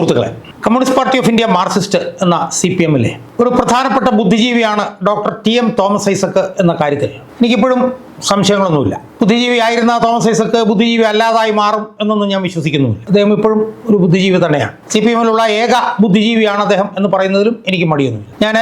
സുഹൃത്തുക്കളെ communist party of India Marxist എന്ന C P എമ്മിലെ ഒരു പ്രധാനപ്പെട്ട ബുദ്ധിജീവിയാണ് doctor T M Thomas Isaac എന്ന കാര്യത്തിൽ. എനിക്കിപ്പോഴും സംശയങ്ങളൊന്നുമില്ല. ബുദ്ധിജീവി ആയിരുന്ന തോമസ് ഐസക്ക് ബുദ്ധിജീവി അല്ലാതായി മാറും എന്നൊന്നും ഞാൻ വിശ്വസിക്കുന്നുമില്ല. അദ്ദേഹം ഇപ്പോഴും ഒരു ബുദ്ധിജീവി തന്നെയാണ്. സി പി എമ്മിലുള്ള ഏക ബുദ്ധിജീവിയാണ് അദ്ദേഹം എന്ന് പറയുന്നതിലും എനിക്ക് മടിയൊന്നുമില്ല. ഞാൻ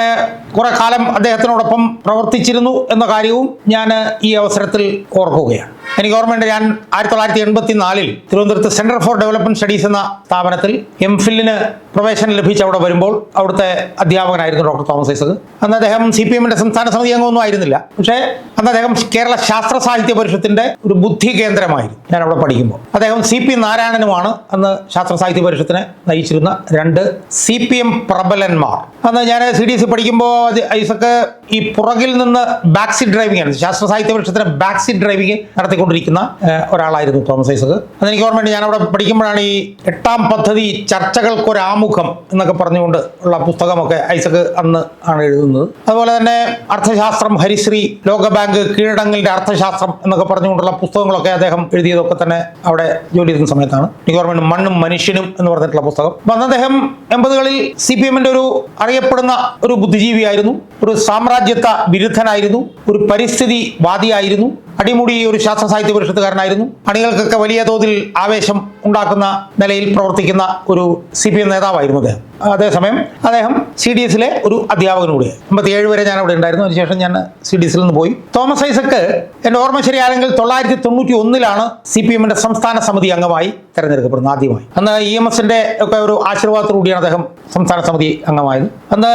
കുറെ കാലം അദ്ദേഹത്തിനോടൊപ്പം പ്രവർത്തിച്ചിരുന്നു എന്ന കാര്യവും ഞാൻ ഈ അവസരത്തിൽ ഓർക്കുകയാണ്. എനിക്ക് ഓർമ്മയുണ്ട് ഞാൻ ആയിരത്തി തൊള്ളായിരത്തി എൺപത്തി നാലിൽ തിരുവനന്തപുരത്ത് സെന്റർ ഫോർ ഡെവലപ്മെന്റ് സ്റ്റഡീസ് എന്ന സ്ഥാപനത്തിൽ എം ഫില്ലിന് പ്രവേശനം ലഭിച്ച് അവിടെ വരുമ്പോൾ അവിടുത്തെ അധ്യാപകനായിരുന്നു ഡോക്ടർ തോമസ് ഐസക്. അന്ന് അദ്ദേഹം സി പി എമ്മിന്റെ സംസ്ഥാന സമിതി അംഗമൊന്നും ആയിരുന്നില്ല. പക്ഷേ അന്ന് അദ്ദേഹം കേരള ശാസ്ത്ര സാഹിത്യ പരിഷത്തിന്റെ ഒരു ബുദ്ധി കേന്ദ്രമായിരുന്നു. ഞാൻ അവിടെ പഠിക്കുമ്പോൾ. അദ്ദേഹം സി പി നാരായണനുമാണ് അന്ന് ശാസ്ത്ര സാഹിത്യ പരിഷത്തിനെ നയിച്ചിരുന്ന രണ്ട് സി പി എം പ്രബലന്മാർ. അന്ന് ഞാൻ സി ഡി എസ് പഠിക്കുമ്പോൾ ഐസക്ക് ഈ പുറകിൽ നിന്ന് ബാക്ക് സീറ്റ് ഡ്രൈവിംഗ് ആണ്. ശാസ്ത്ര സാഹിത്യ പരിഷത്തിന് ബാക്ക് സീറ്റ് ഡ്രൈവിംഗ് നടത്തിക്കൊണ്ടിരിക്കുന്ന ഒരാളായിരുന്നു തോമസ് ഐസക് അതെനിക്ക് ഓർമ്മയുണ്ട് ഞാൻ അവിടെ പഠിക്കുമ്പോഴാണ് ഈ എട്ടാം പദ്ധതി ചർച്ചകൾക്കൊരാമുഖം എന്നൊക്കെ പറഞ്ഞുകൊണ്ട് ഉള്ള പുസ്തകമൊക്കെ ഐസക് അന്ന് ആണ് എഴുതുന്നത്. അതുപോലെ തന്നെ അർത്ഥശാസ്ത്രം ഹരിശ്രീ ലോകബാങ്ക് കീഴടങ്ങലിന്റെ അർത്ഥശാസ്ത്രം എന്നൊക്കെ പറഞ്ഞുകൊണ്ടുള്ള പുസ്തകങ്ങളൊക്കെ അദ്ദേഹം എഴുതിയതൊക്കെ തന്നെ അവിടെ ജോലി ചെയ്യുന്ന സമയത്താണ്. ഗവൺമെന്റ് മണ്ണും മനുഷ്യനും എന്ന് പറഞ്ഞിട്ടുള്ള പുസ്തകം. അന്ന് അദ്ദേഹം എൺപതുകളിൽ സി പി എമ്മിന്റെ ഒരു അറിയപ്പെടുന്ന ഒരു ബുദ്ധിജീവിയായിരുന്നു. ഒരു സാമ്രാജ്യത്വ വിരുദ്ധനായിരുന്നു. ഒരു പരിസ്ഥിതി വാദിയായിരുന്നു അടിമുടി ഒരു ശാസ്ത്ര സാഹിത്യ പരിഷത്തുകാരനായിരുന്നു. അണികൾക്കൊക്കെ വലിയ തോതിൽ ആവേശം ഉണ്ടാക്കുന്ന നിലയിൽ പ്രവർത്തിക്കുന്ന ഒരു സി പി എം നേതാവായിരുന്നു അദ്ദേഹം. അതേസമയം അദ്ദേഹം സി ഡി എസിലെ ഒരു അധ്യാപകനും അമ്പത്തി അമ്പത്തിയേഴ് വരെ ഞാൻ അവിടെ ഉണ്ടായിരുന്നു. അതിനുശേഷം ഞാൻ സി ഡി എസിൽ നിന്ന് പോയി. തോമസ് ഐസക്ക് എന്റെ ഓർമ്മ ശരിയാണെങ്കിൽ തൊള്ളായിരത്തി തൊണ്ണൂറ്റി ഒന്നിലാണ് സി പി എമ്മിന്റെ സംസ്ഥാന സമിതി അംഗമായി തെരഞ്ഞെടുക്കപ്പെടുന്നത് ആദ്യമായി. അന്ന് ഇ എം എസിന്റെ ഒക്കെ ഒരു ആശീർവാദത്തോടുകൂടിയാണ് അദ്ദേഹം സംസ്ഥാന സമിതി അംഗമായത്. അന്ന്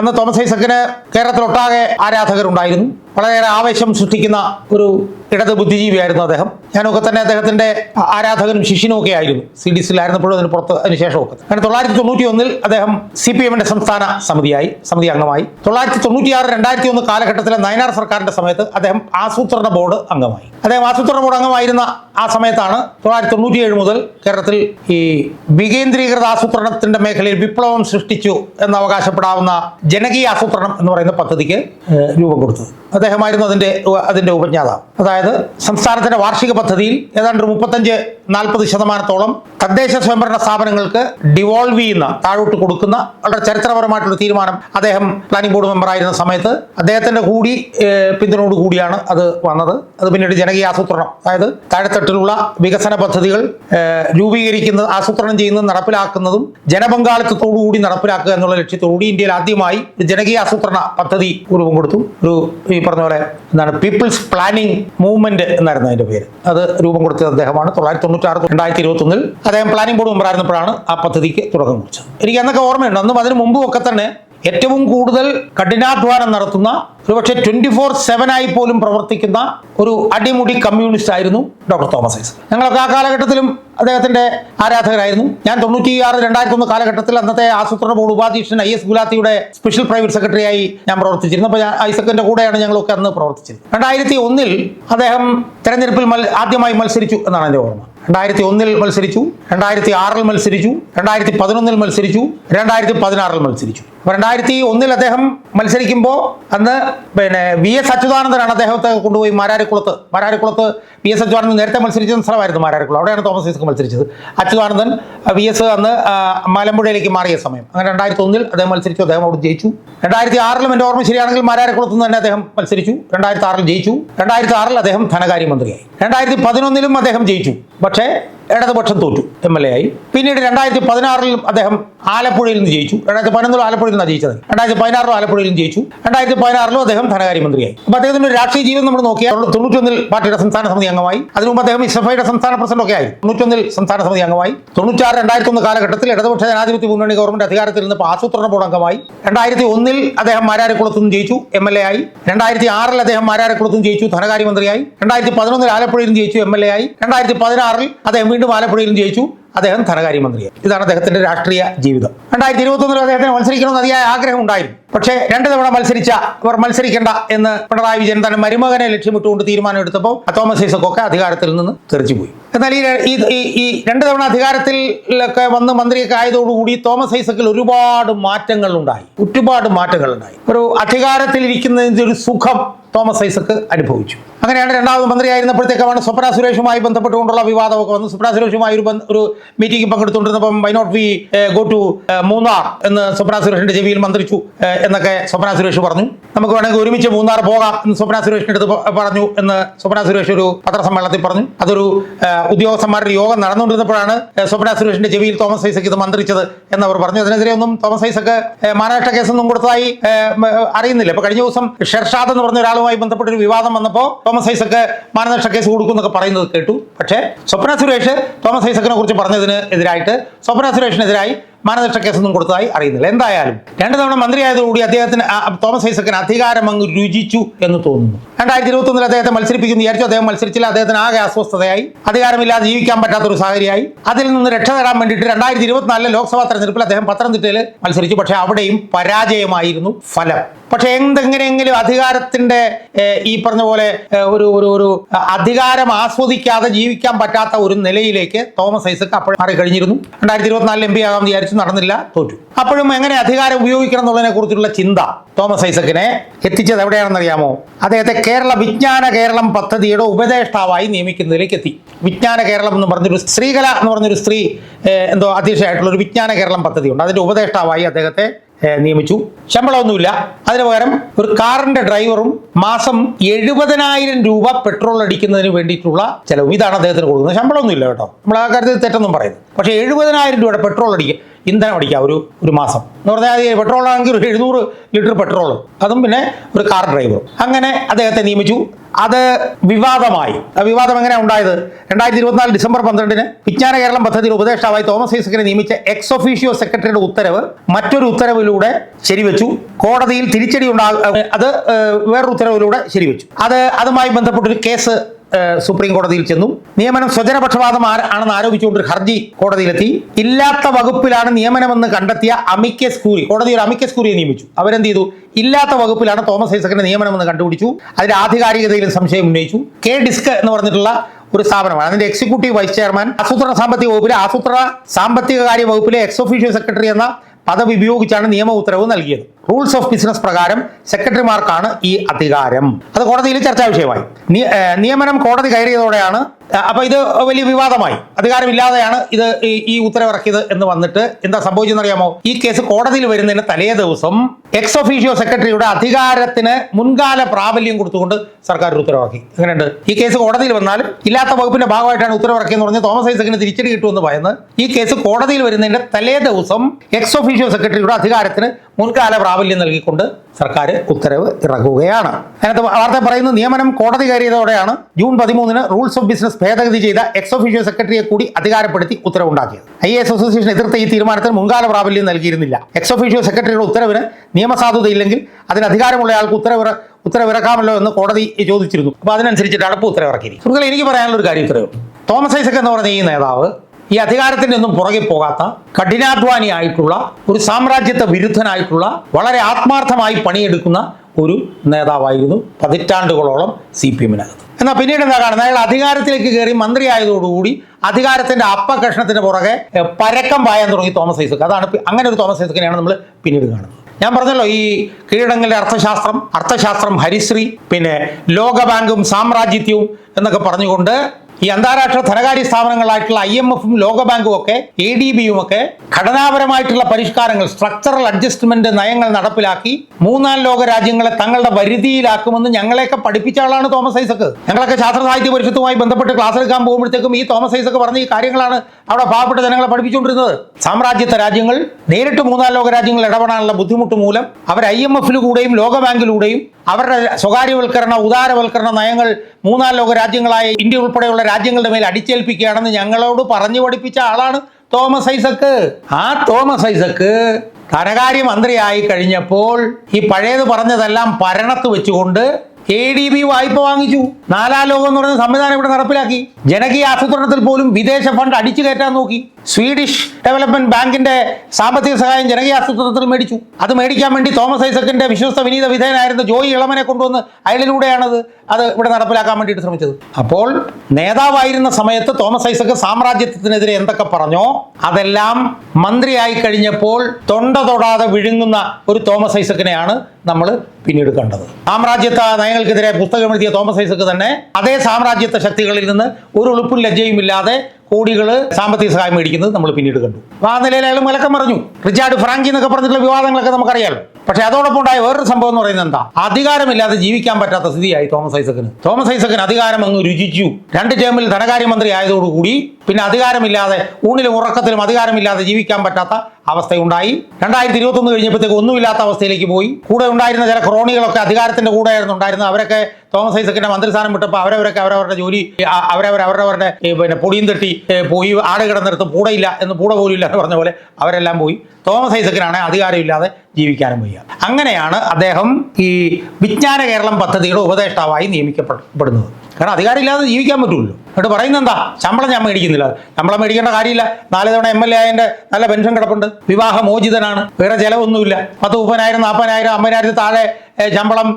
അന്ന് തോമസ് ഐസക്കിന് കേരളത്തിലൊട്ടാകെ ആരാധകരുണ്ടായിരുന്നു. വളരെയേറെ ആവേശം സൃഷ്ടിക്കുന്ന ഒരു ഇടത് ബുദ്ധിജീവിയായിരുന്നു അദ്ദേഹം. ഞാനൊക്കെ തന്നെ അദ്ദേഹത്തിന്റെ ആരാധകനും ശിഷ്യനും ഒക്കെ ആയിരുന്നു. സി ഡി സിയിലായിരുന്നപ്പോഴും അതിന് പുറത്ത് അതിന് ശേഷമൊക്കെ. അങ്ങനെ തൊള്ളായിരത്തി തൊണ്ണൂറ്റി ഒന്നിൽ അദ്ദേഹം സി പി എമ്മിന്റെ സംസ്ഥാന സമിതിയായി സമിതി അംഗമായി. തൊള്ളായിരത്തി തൊണ്ണൂറ്റിയാറ് രണ്ടായിരത്തി ഒന്ന് കാലഘട്ടത്തിലെ നയനാർ സർക്കാരിന്റെ സമയത്ത് അദ്ദേഹം ആസൂത്രണ ബോർഡ് അംഗമായി. അദ്ദേഹം ആസൂത്രണ ബോർഡ് അംഗമായിരുന്ന ആ സമയത്താണ് തൊള്ളായിരത്തി തൊണ്ണൂറ്റിയേഴ് മുതൽ കേരളത്തിൽ ഈ വികേന്ദ്രീകൃത ആസൂത്രണത്തിന്റെ മേഖലയിൽ വിപ്ലവം സൃഷ്ടിച്ചു എന്ന് അവകാശപ്പെടാവുന്ന ജനകീയ ആസൂത്രണം എന്ന് പറയുന്ന പദ്ധതിക്ക് രൂപം കൊടുത്തത്. അദ്ദേഹമായിരുന്നു അതിന്റെ അതിന്റെ ഉപജ്ഞാതാവ്. അതായത് സംസ്ഥാനത്തിന്റെ വാർഷിക പദ്ധതിയിൽ ഏതാണ്ട് മുപ്പത്തഞ്ച് നാൽപ്പത് ശതമാനത്തോളം തദ്ദേശ സ്വയംഭരണ സ്ഥാപനങ്ങൾക്ക് ഡിവോൾവ് ചെയ്യുന്ന താഴോട്ട് കൊടുക്കുന്ന വളരെ ചരിത്രപരമായിട്ടുള്ള തീരുമാനം അദ്ദേഹം പ്ലാനിംഗ് ബോർഡ് മെമ്പറായിരുന്ന സമയത്ത് അദ്ദേഹത്തിന്റെ കൂടി പിന്തുണയോട് കൂടിയാണ് അത് വന്നത്. അത് പിന്നീട് ജനകീയ ആസൂത്രണം അതായത് താഴെത്തട്ടിലുള്ള വികസന പദ്ധതികൾ രൂപീകരിക്കുന്ന രൂപീകരിക്കുന്നത് ആസൂത്രണം ചെയ്യുന്നതും നടപ്പിലാക്കുന്നതും ജനപങ്കാളിത്തത്തോടുകൂടി നടപ്പിലാക്കുക എന്നുള്ള ലക്ഷ്യത്തോടുകൂടി ഇന്ത്യയിൽ ആദ്യമായി ജനകീയ ആസൂത്രണ പദ്ധതി രൂപം കൊടുത്തു. ഒരു ഈ പറഞ്ഞ പോലെ എന്താണ് പീപ്പിൾസ് പ്ലാനിംഗ് മൂവ്മെന്റ് എന്നായിരുന്നു അതിന്റെ പേര്. അത് രൂപം കൊടുത്തത് അദ്ദേഹമാണ്. തൊള്ളായിരത്തി തൊണ്ണൂറ്റാറ് രണ്ടായിരത്തി ഇരുപത്തി ഒന്നിൽ അദ്ദേഹം പ്ലാനിംഗ് ബോർഡ് മെമ്പറായിരുന്നപ്പോഴാണ് ആ പദ്ധതിക്ക് തുടക്കം കുറിച്ചത്. എനിക്ക് അന്നൊക്കെ ഓർമ്മയുണ്ട്. അന്നും അതിനു മുമ്പും ഒക്കെ തന്നെ ഏറ്റവും കൂടുതൽ കഠിനാധ്വാനം നടത്തുന്ന ഒരുപക്ഷെ ട്വന്റി ഫോർ ആയി പോലും പ്രവർത്തിക്കുന്ന ഒരു അടിമുടി കമ്മ്യൂണിസ്റ്റ് ആയിരുന്നു ഡോക്ടർ തോമസ് ഐസക്. ഞങ്ങളൊക്കെ ആ കാലഘട്ടത്തിലും അദ്ദേഹത്തിന്റെ ആരാധകരായിരുന്നു. ഞാൻ തൊണ്ണൂറ്റിയാറ് രണ്ടായിരത്തി ഒന്ന് കാലഘട്ടത്തിൽ അന്നത്തെ ആസൂത്രണ ബോർഡ് ഉപാധ്യക്ഷൻ ഐ എസ് ഗുലാത്തിയുടെ സ്പെഷ്യൽ പ്രൈവറ്റ് സെക്രട്ടറിയായി ഞാൻ പ്രവർത്തിച്ചിരുന്നു. അപ്പോൾ ഞാൻ ഐസക്കിന്റെ കൂടെയാണ് ഞങ്ങളൊക്കെ അന്ന് പ്രവർത്തിച്ചത് രണ്ടായിരത്തി ഒന്നിൽ അദ്ദേഹം തെരഞ്ഞെടുപ്പിൽ മൽ ആദ്യമായി മത്സരിച്ചു എന്നാണ് എന്റെ ഓർമ്മ. രണ്ടായിരത്തി ഒന്നിൽ മത്സരിച്ചു രണ്ടായിരത്തി ആറിൽ മത്സരിച്ചു രണ്ടായിരത്തി പതിനൊന്നിൽ മത്സരിച്ചു രണ്ടായിരത്തി പതിനാറിൽ മത്സരിച്ചു. അപ്പോൾ രണ്ടായിരത്തി ഒന്നിൽ അദ്ദേഹം മത്സരിക്കുമ്പോൾ അന്ന് പിന്നെ വി എസ് അച്യുതാനന്ദനാണ് അദ്ദേഹത്തെ കൊണ്ടുപോയി മാരാരിക്കുളത്ത്. മാരാരിക്കുളത്ത് വി എസ് അച്യുതാനന്ദൻ നേരത്തെ മത്സരിച്ചിരുന്ന സ്ഥലമായിരുന്നു മാരാരിക്കുളം. അവിടെയാണ് തോമസ് ഐസക് മത്സരിച്ചത്. അച്യുതാനന്ദൻ വി എസ് അന്ന് മലമ്പുഴയിലേക്ക് മാറിയ സമയം. അങ്ങനെ രണ്ടായിരത്തി ഒന്നിൽ അദ്ദേഹം മത്സരിച്ചു അദ്ദേഹം അവിടെ ജയിച്ചു. രണ്ടായിരത്തി ആറിലും എന്റെ ഓർമ്മ ശരിയാണെങ്കിൽ മാരാരിക്കുളത്ത് തന്നെ അദ്ദേഹം മത്സരിച്ചു. രണ്ടായിരത്തി ആറിൽ ജയിച്ചു. രണ്ടായിരത്തി ആറിൽ അദ്ദേഹം ധനകാര്യമന്ത്രിയായി. രണ്ടായിരത്തി പതിനൊന്നിലും അദ്ദേഹം ജയിച്ചു. പക്ഷേ ഇടതുപക്ഷം തോറ്റു എം എൽ എ ആയി. പിന്നീട് രണ്ടായിരത്തി പതിനാറിലും അദ്ദേഹം ആലപ്പുഴയിൽ നിന്ന് ജയിച്ചു. രണ്ടായിരത്തി പതിനൊന്നിലും ആലപ്പുഴയിൽ നിന്നാണ് ജയിച്ചത്. രണ്ടായിരത്തി പതിനാറിലും ആലപ്പുഴയിലും ജയിച്ചു. രണ്ടായിരത്തി പതിനാറിലും അദ്ദേഹം ധനകാര്യമന്ത്രിയായി. അപ്പോൾ അദ്ദേഹത്തിന്റെ രാഷ്ട്രീയ ജീവിതം നമ്മൾ നോക്കിയാൽ തൊണ്ണൂറ്റൊന്നിൽ പാർട്ടിയുടെ സംസ്ഥാന സമിതി അംഗമായി. അതിനു അദ്ദേഹം ഇസഫയുടെ സംസ്ഥാന പ്രസിഡന്റ് ഒക്കെ ആയി. തൊണ്ണൂറ്റൊന്നിൽ സംസ്ഥാന സമിതി അംഗമായി. തൊണ്ണൂറ്റാറ് രണ്ടായിരത്തി ഒന്ന് കാലഘട്ടത്തിൽ ഇടതുപക്ഷ ജനാധിപത്യ മുന്നണി ഗവൺമെന്റ് അധികാരത്തിൽ നിന്നപ്പോൾ ആസൂത്രണ ബോർഡ് അംഗമായി. രണ്ടായിരത്തി ഒന്നിൽ അദ്ദേഹം മാരാരക്കുളത്തു നിന്ന് ജയിച്ചു എം എൽ എ ആയി. രണ്ടായിരത്തി ആറിൽ അദ്ദേഹം മാരാരക്കുളത്തും ജയിച്ചു ധനകാര്യമന്ത്രിയായി. രണ്ടായിരത്തി പതിനൊന്നിൽ ആലപ്പുഴയിൽ നിന്ന് ജയിച്ചു എം എൽ എ ആയി. രണ്ടായിരത്തി പതിനാറിൽ അദ്ദേഹം ആലപ്പുഴയിലും ജയിച്ചു. അദ്ദേഹം ധനകാര്യമന്ത്രിയായി. ഇതാണ് അദ്ദേഹത്തിന്റെ രാഷ്ട്രീയ ജീവിതം. രണ്ടായിരത്തി ഇരുപത്തി ഒന്നിൽ അദ്ദേഹത്തിന് മത്സരിക്കണമെന്ന് അതിയായ ആഗ്രഹം ഉണ്ടായിരുന്നു. പക്ഷേ രണ്ട് തവണ മത്സരിച്ച ഇവർ മത്സരിക്കേണ്ട എന്ന് പിണറായി വിജയൻ തന്നെ മരുമകനെ ലക്ഷ്യമിട്ടുകൊണ്ട് തീരുമാനമെടുത്തപ്പോൾ തോമസ് ഐസക്കൊക്കെ അധികാരത്തിൽ നിന്ന് തെറിച്ചുപോയി. എന്നാൽ ഈ ഈ രണ്ട് തവണ അധികാരത്തിലൊക്കെ വന്ന് മന്ത്രിയൊക്കെ ആയതോടുകൂടി തോമസ് ഐസക്കിൽ ഒരുപാട് മാറ്റങ്ങൾ ഉണ്ടായി ഒരുപാട് മാറ്റങ്ങൾ ഉണ്ടായി ഒരു അധികാരത്തിലിരിക്കുന്നതിന്റെ ഒരു സുഖം തോമസ് ഐസക്ക് അനുഭവിച്ചു. അങ്ങനെയാണ് രണ്ടാമത് മന്ത്രിയായിരുന്നപ്പോഴത്തേക്കാണ് സ്വപ്ന സുരേഷുമായി ബന്ധപ്പെട്ടുകൊണ്ടുള്ള വിവാദമൊക്കെ വന്നു സ്വപ്ന സുരേഷുമായി ഒരു ഒരു meeting പങ്കെടുത്തുകൊണ്ടിരുന്നപ്പം why not we go to Munnar? എന്ന് സ്വപ്ന സുരേഷിന്റെ ചെവിയിൽ മന്ത്രിച്ചു എന്നൊക്കെ സ്വപ്ന സുരേഷ് പറഞ്ഞു. നമുക്ക് വേണമെങ്കിൽ ഒരുമിച്ച് മൂന്നാർ പോകാം എന്ന് സ്വപ്ന സുരേഷിന്റെ അടുത്ത് പറഞ്ഞു എന്ന് സ്വപ്ന സുരേഷ് ഒരു പത്രസമ്മേളനത്തിൽ പറഞ്ഞു. അതൊരു ഏഹ്, ഉദ്യോഗസ്ഥന്മാരുടെ യോഗം നടന്നുകൊണ്ടിരുന്നപ്പോഴാണ് ഏഹ്, സ്വപ്ന സുരേഷിന്റെ ചെവിയിൽ തോമസ് ഐസക്ക് ഇത് മന്ത്രിച്ചത് എന്നവർ പറഞ്ഞു. അതിനെതിരെ ഒന്നും തോമസ് ഐസക്ക് മഹാരാഷ്ട്ര കേസൊന്നും കൊടുത്തതായി അറിയുന്നില്ല. ഇപ്പൊ കഴിഞ്ഞ ദിവസം ഷെർഷാദ് എന്ന് പറഞ്ഞ ഒരാളുമായി ബന്ധപ്പെട്ട ഒരു വിവാദം വന്നപ്പോൾ തോമസ് ഐസക്ക് മാനനഷ്ട കേസ് കൊടുക്കും എന്നൊക്കെ പറയുന്നത് കേട്ടു. പക്ഷേ സ്വപ്ന സുരേഷ് തോമസ് ഐസക്കിനെ കുറിച്ച് പറഞ്ഞതിന് എതിരായിട്ട് സ്വപ്ന സുരേഷിനെതിരായി മാനനഷ്ട കേസൊന്നും കൊടുത്തതായി അറിയുന്നില്ല. എന്തായാലും രണ്ടു തവണ മന്ത്രിയായതോടുകൂടി അദ്ദേഹത്തിന് തോമസ് ഐസക്കിന് അധികാരം അങ്ങ് രുചിച്ചു എന്ന് തോന്നുന്നു. രണ്ടായിരത്തി ഇരുപത്തി ഒന്നിൽ അദ്ദേഹത്തെ മത്സരിപ്പിക്കുന്നു വിചാരിച്ചു. അദ്ദേഹം മത്സരിച്ചില്ല. അദ്ദേഹത്തിന് ആകെ അസ്വസ്ഥതയായി. അധികാരമില്ലാതെ ജീവിക്കാൻ പറ്റാത്ത ഒരു സാഹചര്യമായി. അതിൽ നിന്ന് രക്ഷ നേടാൻ വേണ്ടിയിട്ട് രണ്ടായിരത്തി ഇരുപത്തിനാലിലെ ലോക്സഭാ തെരഞ്ഞെടുപ്പിൽ അദ്ദേഹം പത്തനംതിട്ടയിൽ മത്സരിച്ചു. പക്ഷേ അവിടെയും പരാജയമായിരുന്നു ഫലം. പക്ഷേ എന്തെങ്ങനെയെങ്കിലും അധികാരത്തിന്റെ ഈ പറഞ്ഞ പോലെ ഒരു ഒരു ഒരു അധികാരം ആസ്വദിക്കാതെ ജീവിക്കാൻ പറ്റാത്ത ഒരു നിലയിലേക്ക് തോമസ് ഐസക് അപ്പോൾ മാറി കഴിഞ്ഞിരുന്നു രണ്ടായിരത്തി ഇരുപത്തിനാലിൽ എം പി ആകാൻ വിചാരിച്ചു നടന്നില്ല തോറ്റു. അപ്പോഴും എങ്ങനെ അധികാരം ഉപയോഗിക്കണം എന്നുള്ളതിനെ കുറിച്ചുള്ള ചിന്ത തോമസ് ഐസക്കിനെ എത്തിച്ചത് എവിടെയാണെന്ന് അറിയാമോ അദ്ദേഹത്തെ കേരള വിജ്ഞാന കേരളം പദ്ധതിയുടെ ഉപദേഷ്ടാവായി നിയമിക്കുന്നതിലേക്ക് എത്തി വിജ്ഞാന കേരളം എന്ന് പറഞ്ഞൊരു സ്ത്രീകല എന്ന് പറഞ്ഞൊരു സ്ത്രീ എന്തോ അധ്യക്ഷയായിട്ടുള്ള ഒരു വിജ്ഞാന കേരളം പദ്ധതിയുണ്ട്. അതിന്റെ ഉപദേഷ്ടാവായി അദ്ദേഹത്തെ നിയമിച്ചു. ശമ്പളമൊന്നുമില്ല. അതിന് പകരം ഒരു കാറിന്റെ ഡ്രൈവറും മാസം എഴുപതിനായിരം രൂപ പെട്രോൾ അടിക്കുന്നതിന് വേണ്ടിയിട്ടുള്ള ചെലവ് ഇതാണ് അദ്ദേഹത്തിന് കൊടുക്കുന്നത്. ശമ്പളമൊന്നുമില്ല കേട്ടോ. നമ്മൾ ആ കാര്യത്തിൽ തെറ്റൊന്നും പറയുന്നത് പക്ഷേ എഴുപതിനായിരം രൂപയുടെ പെട്രോൾ അടിക്കുക ഇന്ധനം അടിക്കുക ഒരു ഒരു മാസം. എന്ന് പറഞ്ഞാൽ പെട്രോൾ ആണെങ്കിൽ ഒരു എഴുന്നൂറ് ലിറ്റർ പെട്രോൾ അതും പിന്നെ ഒരു കാർ ഡ്രൈവർ അങ്ങനെ അദ്ദേഹത്തെ നിയമിച്ചു. അത് വിവാദമായി. ആ വിവാദം എങ്ങനെ ഉണ്ടായത്? രണ്ടായിരത്തി ഇരുപത്തിനാല് ഡിസംബർ പന്ത്രണ്ടിന് വിജ്ഞാന കേരളം പദ്ധതിയുടെ ഉപദേഷ്ടാവായി തോമസ് ഐസക്കിനെ നിയമിച്ച എക്സ് ഒഫീഷ്യോ സെക്രട്ടറിയുടെ ഉത്തരവ് മറ്റൊരു ഉത്തരവിലൂടെ ശരിവെച്ചു. കോടതിയിൽ തിരിച്ചടി ഉണ്ടാകും അത് വേറൊരു ഉത്തരവിലൂടെ ശരിവെച്ചു. അത് അതുമായി ബന്ധപ്പെട്ടൊരു കേസ് സുപ്രീം കോടതിയിൽ ചെന്നു. നിയമനം സ്വജനപക്ഷപാതം ആണെന്ന് ആരോപിച്ചുകൊണ്ട് ഹർജി കോടതിയിലെത്തി. ഇല്ലാത്ത വകുപ്പിലാണ് നിയമനമെന്ന് കണ്ടെത്തിയ അമിക്കസ് കൂറി കോടതി ഒരു അമിക്കസ് കൂറിയെ നിയമിച്ചു. അവരെന്ത് ചെയ്തു? ഇല്ലാത്ത വകുപ്പിലാണ് തോമസ് ഐസക്കിന്റെ നിയമനമെന്ന് കണ്ടുപിടിച്ചു. അതിന്റെ ആധികാരികതയിൽ സംശയം ഉന്നയിച്ചു. കെ ഡിസ്ക് എന്ന് പറഞ്ഞിട്ടുള്ള ഒരു സ്ഥാപനമാണ്. അതിന്റെ എക്സിക്യൂട്ടീവ് വൈസ് ചെയർമാൻ ആസൂത്രണ സാമ്പത്തിക വകുപ്പിലെ ആസൂത്രണ സാമ്പത്തിക കാര്യ വകുപ്പിലെ എക്സ് ഒഫീഷ്യോ സെക്രട്ടറി എന്ന പദവി ഉപയോഗിച്ചാണ് നിയമ ഉത്തരവ് നൽകിയത്. റൂൾസ് ഓഫ് ബിസിനസ് പ്രകാരം സെക്രട്ടറിമാർക്കാണ് ഈ അധികാരം. അത് കോടതിയിൽ ചർച്ചാ വിഷയമായി. നിയമനം കോടതി കയറിയതോടെയാണ് അപ്പോൾ അപ്പൊ ഇത് വലിയ വിവാദമായി. അധികാരമില്ലാതെയാണ് ഇത് ഈ- ഈ ഉത്തരവിറക്കിയത് എന്ന് വന്നിട്ട് എന്താ സംഭവിച്ചെന്നറിയാമോ? ഈ കേസ് കോടതിയിൽ വരുന്നതിന് തലേ ദിവസം എക്സ് ഒഫീഷ്യോ സെക്രട്ടറിയുടെ അധികാരത്തിന് മുൻകാല പ്രാബല്യം കൊടുത്തുകൊണ്ട് സർക്കാർ ഒരു ഉത്തരവാക്കി. എങ്ങനെയുണ്ട്? ഈ കേസ് കോടതിയിൽ വന്നാലും ഇല്ലാത്ത വകുപ്പിന്റെ ഭാഗമായിട്ടാണ് ഉത്തരവിറക്കിയെന്ന് പറഞ്ഞ് തോമസ് ഐസക്കിന് തിരിച്ചടി കിട്ടുമെന്ന് പറയുന്നത് ഈ കേസ് കോടതിയിൽ വരുന്നതിന്റെ തലേ ദിവസം എക്സ് ഒഫീഷ്യോ സെക്രട്ടറിയുടെ അധികാരത്തിന് മുൻകാല പ്രാബല്യം നൽകിക്കൊണ്ട് സർക്കാർ ഉത്തരവ് ഇറക്കുകയാണ് അതിനകത്ത് വാർത്ത പറയുന്നത് നിയമനം കോടതി കയറിയതോടെയാണ് ജൂൺ പതിമൂന്നിന് റൂൾസ് ഓഫ് ബിസിനസ് ഭേദഗതി ചെയ്ത എക്സ് ഒഫീഷ്യോ സെക്രട്ടറിയെ കൂടി അധികാരപ്പെടുത്തി ഉത്തരവുണ്ടാക്കിയത്. ഐ എസ് അസോസിയേഷൻ എതിർത്ത ഈ തീരുമാനത്തിന് മുൻകാല പ്രാബല്യം നൽകിയിരുന്നില്ല. എക്സ് ഒഫീഷ്യോ സെക്രട്ടറിയുടെ ഉത്തരവിന് നിയമസാധുതയില്ലെങ്കിൽ അതിന് അധികാരമുള്ള ആൾക്ക് ഉത്തരവ് ഉത്തരവിറക്കാമല്ലോ എന്ന് കോടതി ചോദിച്ചിരുന്നു. അപ്പോൾ അതിനനുസരിച്ചിട്ടാണ് ഇപ്പോൾ ഉത്തരവിറക്കിയത് സുഹൃത്തുക്കളെ എനിക്ക് പറയാനുള്ള ഒരു കാര്യം ഇത്രയേ തോമസ് ഐസക് എന്ന് പറഞ്ഞ ഈ നേതാവ് ഈ അധികാരത്തിൽ ഒന്നും പുറകെ പോകാത്ത കഠിനാധ്വാനിയായിട്ടുള്ള ഒരു സാമ്രാജ്യത്വ വിരുദ്ധനായിട്ടുള്ള വളരെ ആത്മാർത്ഥമായി പണിയെടുക്കുന്ന ഒരു നേതാവായിരുന്നു പതിറ്റാണ്ടുകളോളം സി പി എമ്മിനകത്ത്. എന്നാൽ പിന്നീട് എന്താ കാണുന്നത്? അയാൾ അധികാരത്തിലേക്ക് കയറി മന്ത്രിയായതോടുകൂടി അധികാരത്തിന്റെ അപ്പകഷ്ണത്തിന് പുറകെ പരക്കം പായാൻ തുടങ്ങി തോമസ് ഐസക് അതാണ് അങ്ങനെ ഒരു തോമസ് ഐസക്കിനെയാണ് നമ്മൾ പിന്നീട് കാണുന്നത്. ഞാൻ പറഞ്ഞല്ലോ ഈ കീഴടങ്ങളുടെ അർത്ഥശാസ്ത്രം അർത്ഥശാസ്ത്രം ഹരിശ്രീ പിന്നെ ലോകബാങ്കും സാമ്രാജ്യത്വവും എന്നൊക്കെ പറഞ്ഞുകൊണ്ട് ഈ അന്താരാഷ്ട്ര ധനകാര്യ സ്ഥാപനങ്ങളായിട്ടുള്ള ഐ എം എഫും ലോകബാങ്കും ഒക്കെ എ ഡി ബിയും ഒക്കെ ഘടനാപരമായിട്ടുള്ള പരിഷ്കാരങ്ങൾ സ്ട്രക്ചറൽ അഡ്ജസ്റ്റ്മെന്റ് നയങ്ങൾ നടപ്പിലാക്കി മൂന്നാം ലോക രാജ്യങ്ങളെ തങ്ങളുടെ വരുതിയിലാക്കുമെന്ന് ഞങ്ങളെയൊക്കെ പഠിപ്പിച്ച ആളാണ് തോമസ് ഐസക്ക്. ഞങ്ങളൊക്കെ ശാസ്ത്ര സാഹിത്യ പരിഷത്തുമായി ബന്ധപ്പെട്ട് ക്ലാസ് എടുക്കാൻ പോകുമ്പോഴത്തേക്കും ഈ തോമസ് ഐസക്ക് പറഞ്ഞ ഈ കാര്യങ്ങളാണ് അവിടെ പാവപ്പെട്ട ജനങ്ങളെ പഠിപ്പിച്ചുകൊണ്ടിരുന്നത്. സാമ്രാജ്യത്തെ രാജ്യങ്ങൾ നേരിട്ട് മൂന്നാം ലോക രാജ്യങ്ങൾ ഇടപെടാനുള്ള ബുദ്ധിമുട്ട് മൂലം അവർ ഐ എം എഫിലൂടെയും ലോകബാങ്കിലൂടെയും അവരുടെ സ്വകാര്യവൽക്കരണ ഉദാരവൽക്കരണ നയങ്ങൾ മൂന്നാം ലോക രാജ്യങ്ങളായ ഇന്ത്യ ഉൾപ്പെടെയുള്ള രാജ്യങ്ങളുടെ മേൽ അടിച്ചേൽപ്പിക്കുകയാണെന്ന് ഞങ്ങളോട് പറഞ്ഞു പഠിപ്പിച്ച ആളാണ് തോമസ് ഐസക്ക്. ആ തോമസ് ഐസക്ക് ധനകാര്യ മന്ത്രിയായി കഴിഞ്ഞപ്പോൾ ഈ പഴയത് പറഞ്ഞതെല്ലാം ഭരണത്ത് വെച്ചുകൊണ്ട് എ ഡി ബി വായ്പ വാങ്ങിച്ചു. നാലാം ലോകം എന്ന് പറയുന്ന സംവിധാനം ഇവിടെ നടപ്പിലാക്കി. ജനകീയ ആസൂത്രണത്തിൽ പോലും വിദേശ ഫണ്ട് അടിച്ചു കയറ്റാൻ നോക്കി. സ്വീഡിഷ് ഡെവലപ്മെന്റ് ബാങ്കിന്റെ സാമ്പത്തിക സഹായം ജനകീയ ആസൂത്രണത്തിൽ മേടിച്ചു. അത് മേടിക്കാൻ വേണ്ടി തോമസ് ഐസക്കിന്റെ വിശ്വസ്ത വിനീത വിധേയനായിരുന്ന ജോയി ഇളമനെ കൊണ്ടുവന്ന് അയലിലൂടെയാണ് അത് ഇവിടെ നടപ്പിലാക്കാൻ വേണ്ടിയിട്ട് ശ്രമിച്ചത്. അപ്പോൾ നേതാവായിരുന്ന സമയത്ത് തോമസ് ഐസക്ക് സാമ്രാജ്യത്തിനെതിരെ എന്തൊക്കെ പറഞ്ഞോ അതെല്ലാം മന്ത്രിയായി കഴിഞ്ഞപ്പോൾ തൊണ്ട തൊടാതെ വിഴുങ്ങുന്ന ഒരു തോമസ് ഐസക്കിനെയാണ് നമ്മൾ പിന്നീട് കണ്ടത്. സാമ്രാജ്യത്വ നയങ്ങൾക്കെതിരെ പുസ്തകം എഴുതിയ തോമസ് ഐസക്ക് തന്നെ അതേ സാമ്രാജ്യത്വ ശക്തികളിൽ നിന്ന് ഒരു ഉളുപ്പും ലജ്ജയും ഇല്ലാതെ കോടികൾ സാമ്പത്തിക സഹായം മേടിക്കുന്നത് നമ്മൾ പിന്നീട് കണ്ടു. ആ നിലയിൽ അയാൾ മലക്കം പറഞ്ഞു റിച്ചാർഡ് ഫ്രാങ്കി എന്നൊക്കെ പറഞ്ഞിട്ടുള്ള വിവാദങ്ങളൊക്കെ നമുക്കറിയാമല്ലോ പക്ഷേ അതോടൊപ്പം ഉണ്ടായ വേറൊരു സംഭവം എന്ന് പറയുന്നത് എന്താ? അധികാരമില്ലാതെ ജീവിക്കാൻ പറ്റാത്ത സ്ഥിതിയായി തോമസ് ഐസക്കിന്. തോമസ് ഐസക്കിന് അധികാരം അങ്ങ് രുചിച്ചു. രണ്ട് ടേമിൽ ധനകാര്യമന്ത്രി ആയതോടുകൂടി പിന്നെ അധികാരമില്ലാതെ ഊണിലും ഉറക്കത്തിലും അധികാരമില്ലാതെ ജീവിക്കാൻ പറ്റാത്ത അവസ്ഥയുണ്ടായി. രണ്ടായിരത്തി ഇരുപത്തൊന്ന് കഴിഞ്ഞപ്പോഴത്തേക്ക് ഒന്നുമില്ലാത്ത അവസ്ഥയിലേക്ക് പോയി. കൂടെ ഉണ്ടായിരുന്ന ചില ക്രോണികളൊക്കെ അധികാരത്തിന്റെ കൂടെ ആയിരുന്നു ഉണ്ടായിരുന്നത്. അവരൊക്കെ തോമസ് ഐസക്കിന്റെ മന്ത്രിസ്ഥാനം വിട്ടപ്പോൾ അവരവരൊക്കെ അവരവരുടെ ജോലി അവരവർ അവരവരുടെ പിന്നെ പൊടിയും തട്ടി പോയി ആട് കിടന്നിടത്ത് പൂടയില്ല എന്ന് പൂട പോലും ഇല്ല എന്ന് പറഞ്ഞ പോലെ അവരെല്ലാം പോയി. തോമസ് ഐസക്കിനാണ് അധികാരമില്ലാതെ ജീവിക്കാനും വയ്യ. അങ്ങനെയാണ് അദ്ദേഹം ഈ വിജ്ഞാന കേരളം പദ്ധതിയുടെ ഉപദേഷ്ടാവായി നിയമിക്കപ്പെടുന്നത്. കാരണം അധികാരമില്ലാതെ ജീവിക്കാൻ പറ്റുമല്ലോ. എന്നിട്ട് പറയുന്നത് എന്താ? ശമ്പളം ഞാൻ മേടിക്കുന്നില്ല. ശമ്പളം മേടിക്കേണ്ട കാര്യമില്ല. നാല് തവണ എം എൽ എ ആയതിന്റെ നല്ല പെൻഷൻ കിടപ്പുണ്ട്. വിവാഹ മോചിതനാണ്. വേറെ ചിലവൊന്നുമില്ല. പത്ത് മുപ്പതിനായിരം നാൽപ്പതിനായിരം അമ്പതിനായിരത്തി താഴെ ശമ്പളം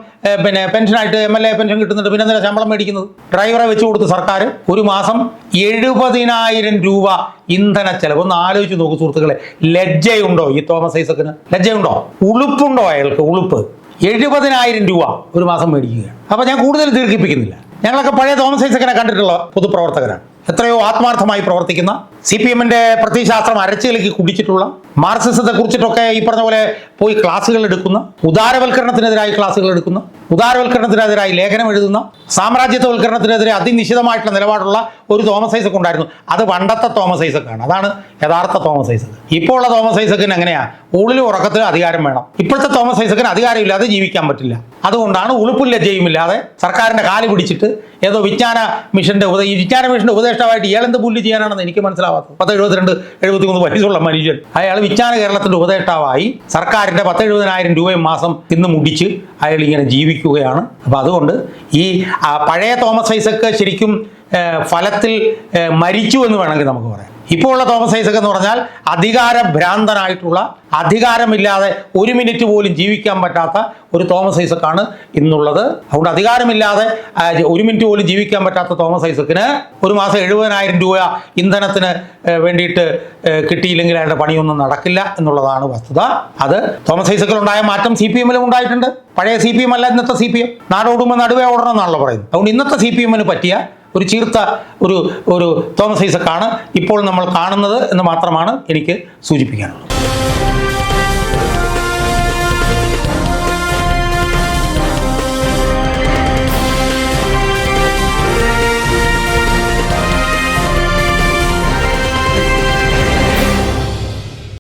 പിന്നെ പെൻഷനായിട്ട് എം എൽ എ പെൻഷൻ കിട്ടുന്നുണ്ട്. പിന്നെ എന്തിനാ ശമ്പളം മേടിക്കുന്നത്? ഡ്രൈവറെ വെച്ച് കൊടുത്ത് സർക്കാർ ഒരു മാസം എഴുപതിനായിരം രൂപ ഇന്ധന ചെലവ്. ഒന്ന് ആലോചിച്ച് നോക്കൂ സുഹൃത്തുക്കളെ. ലജ്ജയുണ്ടോ ഈ തോമസ് ഐസക്കിന്? ലജ്ജയുണ്ടോ? ഉളുപ്പുണ്ടോ അയാൾക്ക്? ഉളുപ്പ്. എഴുപതിനായിരം രൂപ ഒരു മാസം മേടിക്കുകയാണ്. അപ്പൊ ഞാൻ കൂടുതൽ ദീർഘിപ്പിക്കുന്നില്ല. ഞങ്ങളൊക്കെ പഴയ തോമസ് ഐസക്കിനെ കണ്ടിട്ടുള്ള പൊതുപ്രവർത്തകരാണ്. എത്രയോ ആത്മാർത്ഥമായി പ്രവർത്തിക്കുന്ന സി പി എമ്മിന്റെ പ്രത്യയശാസ്ത്രം അരച്ചിലേക്ക് കുടിച്ചിട്ടുള്ള മാർക്സിസത്തെ കുറിച്ചിട്ടൊക്കെ ഈ പറഞ്ഞ പോലെ പോയി ക്ലാസ്സുകൾ എടുക്കുന്ന ഉദാരവൽക്കരണത്തിനെതിരായി ക്ലാസ്സുകൾ എടുക്കുന്ന ഉദാരവൽക്കരണത്തിനെതിരായി ലേഖനം എഴുതുന്ന സാമ്രാജ്യത്വവൽക്കരണത്തിനെതിരെ അതിനിശ്ചിതമായിട്ടുള്ള നിലപാടുള്ള ഒരു തോമസ് ഐസക് ഉണ്ടായിരുന്നു. അത് പണ്ടത്തെ തോമസ് ഐസക്കാണ്. അതാണ് യഥാർത്ഥ തോമസ് ഐസക് ഇപ്പോൾ ഉള്ള തോമസ് ഐസക്കിന് എങ്ങനെയാ? ഉള്ളിൽ ഉറക്കത്തിൽ അധികാരം വേണം. ഇപ്പോഴത്തെ തോമസ് ഐസക്കിന് അധികാരമില്ലാതെ ജീവിക്കാൻ പറ്റില്ല. അതുകൊണ്ടാണ് ഉളുപ്പും ലജ്ജയുമില്ലാതെ സർക്കാരിന്റെ കാൽ പിടിച്ചിട്ട് ഏതോ വിജ്ഞാന മിഷന്റെ ഉപദേ വിജ്ഞാന മിഷന്റെ ഉപദേഷ്ടാവായിട്ട് ഇയാൾ എന്ത് പുല്ല് ചെയ്യാനാണെന്ന് എനിക്ക് മനസ്സിലാവാത്തത്. പത്ത് എഴുപത്തിരണ്ട് എഴുപത്തി മൂന്ന് വയസ്സുള്ള മനുഷ്യൻ. അയാൾ വിജ്ഞാന കേരളത്തിന്റെ ഉപദേഷ്ടാവായി സർക്കാരിന്റെ പത്ത് എഴുപതിനായിരം രൂപയും മാസം ഇന്ന് മുടിച്ച് അയാൾ ഇങ്ങനെ ജീവിക്കുകയാണ് അപ്പൊ അതുകൊണ്ട് ഈ പഴയ തോമസ് ഐസക്ക് ശരിക്കും ഫലത്തിൽ മരിച്ചു എന്ന് വേണമെങ്കിൽ നമുക്ക് പറയാം. ഇപ്പോൾ ഉള്ള തോമസ് ഐസക് എന്ന് പറഞ്ഞാൽ അധികാര ഭ്രാന്തനായിട്ടുള്ള അധികാരമില്ലാതെ ഒരു മിനിറ്റ് പോലും ജീവിക്കാൻ പറ്റാത്ത ഒരു തോമസ് ഐസക്കാണ് ഇന്നുള്ളത്. അതുകൊണ്ട് അധികാരമില്ലാതെ ഒരു മിനിറ്റ് പോലും ജീവിക്കാൻ പറ്റാത്ത തോമസ് ഐസക്കിന് ഒരു മാസം എഴുപതിനായിരം രൂപ ഇന്ധനത്തിന് വേണ്ടിയിട്ട് കിട്ടിയില്ലെങ്കിൽ അയാളുടെ പണിയൊന്നും നടക്കില്ല എന്നുള്ളതാണ് വസ്തുത. അത് തോമസ് ഐസക്കിലുണ്ടായ മാറ്റം സി പി എമ്മിലും ഉണ്ടായിട്ടുണ്ട്. പഴയ സി പി എം അല്ല ഇന്നത്തെ സി പി എം. നാടോടുമ്പോൾ നടുവേ ഓടണം എന്നാണല്ലോ പറയുന്നത്. അതുകൊണ്ട് ഇന്നത്തെ സി പി എമ്മിന് പറ്റിയ ഒരു ചീർത്ത ഒരു ഒരു തോമസ് ഐസക്കാണ് ഇപ്പോൾ നമ്മൾ കാണുന്നത് എന്ന് മാത്രമാണ് എനിക്ക് സൂചിപ്പിക്കാനുള്ളത്.